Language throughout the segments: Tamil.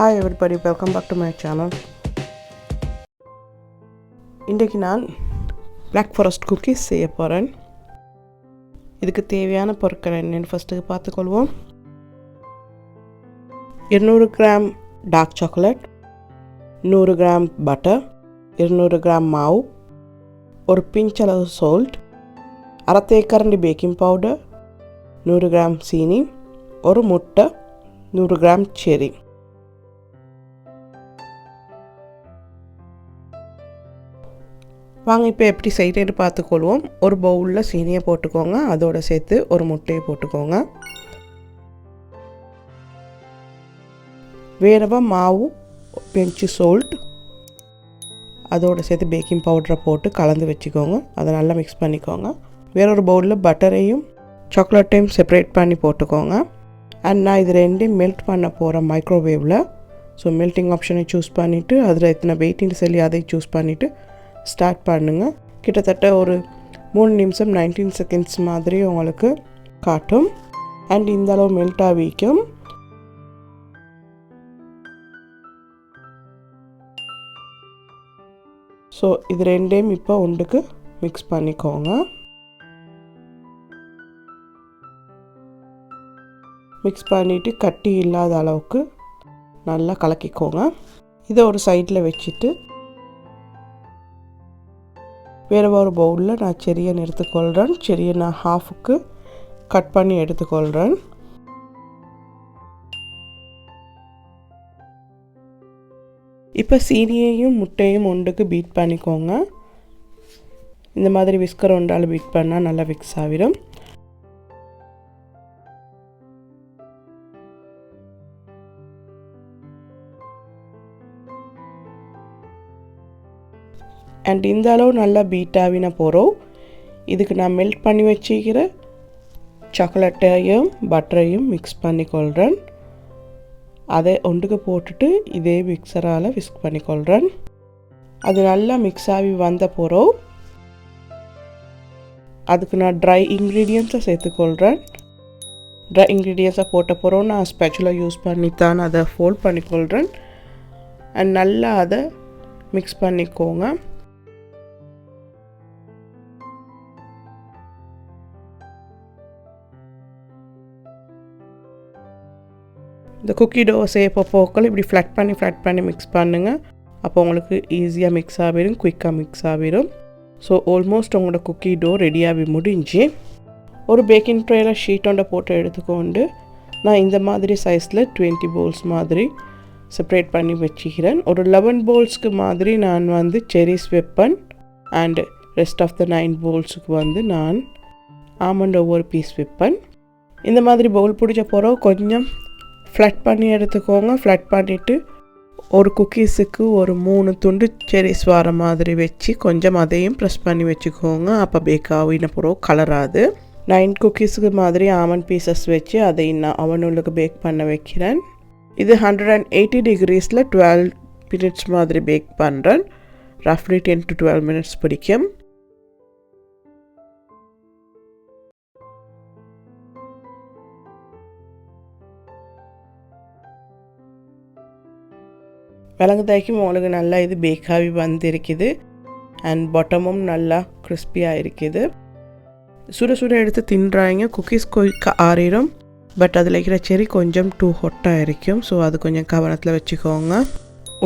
Hi everybody welcome back to my channel இன்றைக்கு நான் பிளாக் ஃபாரஸ்ட் குக்கீஸ் செய்ய போகிறேன் இதுக்கு தேவையான பொருட்கள் என்னென்னு ஃபஸ்ட்டு பார்த்துக்கொள்வோம். இருநூறு கிராம் டார்க் சாக்லேட் நூறு கிராம் பட்டர் இருநூறு கிராம் மாவு ஒரு பிஞ்ச் அளவு சோல்ட் அரை தேக்கரண்டி பேக்கிங் பவுடர் நூறு கிராம் சீனி ஒரு முட்டை நூறு கிராம் செரி வாங்க இப்போ எப்படி செய்கிறேன்னு பார்த்துக்கொள்வோம். ஒரு பவுலில் சீனியை போட்டுக்கோங்க. அதோட சேர்த்து ஒரு முட்டையை போட்டுக்கோங்க. வேறவா மாவு பெஞ்சு சோல்ட் அதோட சேர்த்து பேக்கிங் பவுடரை போட்டு கலந்து வச்சுக்கோங்க. அதை நல்லா மிக்ஸ் பண்ணிக்கோங்க. வேற ஒரு பவுலில் பட்டரையும் சாக்லேட்டையும் செப்பரேட் பண்ணி போட்டுக்கோங்க. அண்ட் நான் இது ரெண்டையும் மெல்ட் பண்ண போகிறேன் மைக்ரோவேவில் ஸோ மெல்ட்டிங் ஆப்ஷனை சூஸ் பண்ணிவிட்டு அதில் எத்தனை வெயிட்டிங் சொல்லி அதை சூஸ் பண்ணிவிட்டு ஸ்டார்ட் பண்ணுங்கள் கிட்டத்தட்ட ஒரு மூணு நிமிஷம் நைன்டீன் செகண்ட்ஸ் மாதிரி உங்களுக்கு காட்டும். அண்ட் இந்த அளவு மெல்ட் ஆகிக்கும் ஸோ இது ரெண்டையும் இப்போ ஒன்றுக்கு மிக்ஸ் பண்ணிக்கோங்க. மிக்ஸ் பண்ணிவிட்டு கட்டி இல்லாத அளவுக்கு நல்லா கலக்கிக்கோங்க. இதை ஒரு சைடில் வச்சுட்டு வேறு ஒரு பவுலில் நான் செரியன் எடுத்துக்கொள்கிறேன் செரியை நான் ஹாஃபுக்கு கட் பண்ணி எடுத்துக்கொள்கிறேன் இப்போ சீனியையும் முட்டையும் ஒன்றுக்கு பீட் பண்ணிக்கோங்க. இந்த மாதிரி விஸ்கர் ஒன்றால் பீட் பண்ணால் நல்லா மிக்ஸ் ஆகிடும். அண்ட் இந்த அளவு நல்லா பீட் ஆகின போகிறோம் இதுக்கு நான் மெல்ட் பண்ணி வச்சுக்கிற சாக்லேட்டையும் பட்டரையும் மிக்ஸ் பண்ணிக்கொள்கிறேன் அதை ஒன்றுக்கு போட்டுட்டு இதே மிக்சரால் விஸ்க் பண்ணிக்கொள்கிறேன் அது நல்லா மிக்ஸ் ஆகி வந்த போகிறோம் அதுக்கு நான் ட்ரை இன்க்ரீடியன்ஸை சேர்த்துக்கொள்கிறேன் ட்ரை இன்க்ரீடியன்ஸை போட்ட போகிறோம் நான் ஸ்பெஷலாக யூஸ் பண்ணி தான் அதை ஃபோல்ட் பண்ணிக்கொள்கிறேன் அண்ட் நல்லா அதை மிக்ஸ் பண்ணிக்கோங்க. இந்த குக்கி டோ செய்யப்போ போக்கள் இப்படி ஃப்ளட் பண்ணி ஃப்ளட் பண்ணி மிக்ஸ் பண்ணுங்கள் அப்போ உங்களுக்கு ஈஸியாக மிக்ஸ் ஆகிடும் குயிக்காக மிக்ஸ் ஆகிடும். ஸோ ஆல்மோஸ்ட் உங்களோட குக்கி டோ ரெடியாகி முடிஞ்சு ஒரு பேக்கிங் ட்ரேயில் ஷீட் ஒன்றை போட்டு எடுத்துக்கொண்டு நான் இந்த மாதிரி சைஸில் டுவெண்ட்டி போல்ஸ் மாதிரி செப்ரேட் பண்ணி வச்சுக்கிறேன். ஒரு லெவன் போல்ஸ்க்கு மாதிரி நான் வந்து cherries weapon and rest of the nine போல்ஸுக்கு வந்து நான் ஆமண்ட் ஒவ்வொரு பீஸ் வைப்பேன் இந்த மாதிரி பவுல் பிடிச்ச போகிறோம் கொஞ்சம் ஃப்ளட் பண்ணி எடுத்துக்கோங்க. ஃப்ளட் பண்ணிவிட்டு ஒரு குக்கீஸுக்கு ஒரு மூணு துண்டு செரிஸ் வர மாதிரி வச்சு கொஞ்சம் அதையும் ப்ரெஸ் பண்ணி வச்சுக்கோங்க. அப்போ பேக் ஆகின பிறகு கலராது. நைன் குக்கீஸுக்கு மாதிரி ஆமன் பீசஸ் வச்சு அதை நான் அவனுள்ளுக்கு பேக் பண்ண வைக்கிறேன். இது ஹண்ட்ரட் அண்ட் எயிட்டி டிகிரீஸில் டுவெல் மினிட்ஸ் மாதிரி பேக் பண்ணுறேன் ரஃப்லி டென் டு டுவெல் மினிட்ஸ் பிடிக்கும். விலங்கு தாய்க்கும் உங்களுக்கு நல்லா இது பேக்காகி வந்திருக்குது. அண்ட் பாட்டமும் நல்லா கிறிஸ்பியாக இருக்குது. சுட சுட எடுத்து தின்றாங்க. குக்கீஸ் கொய்க்க ஆறிடும். பட் அதில் இருக்கிற செரி கொஞ்சம் டூ ஹொட்டாக இருக்கும். ஸோ அது கொஞ்சம் கவனத்தில் வச்சுக்கோங்க.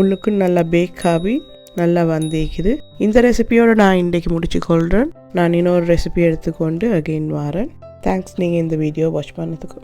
உள்ளுக்கு நல்லா பேக் ஆகி நல்லா வந்திருக்குது. இந்த ரெசிபியோடு நான் இன்றைக்கு முடிச்சுக்கொள்கிறேன் நான் இன்னொரு ரெசிபி எடுத்துக்கொண்டு அகெயின் வரேன். தேங்க்ஸ் நீங்கள் இந்த வீடியோ வாட்ச் பண்ணதுக்கு.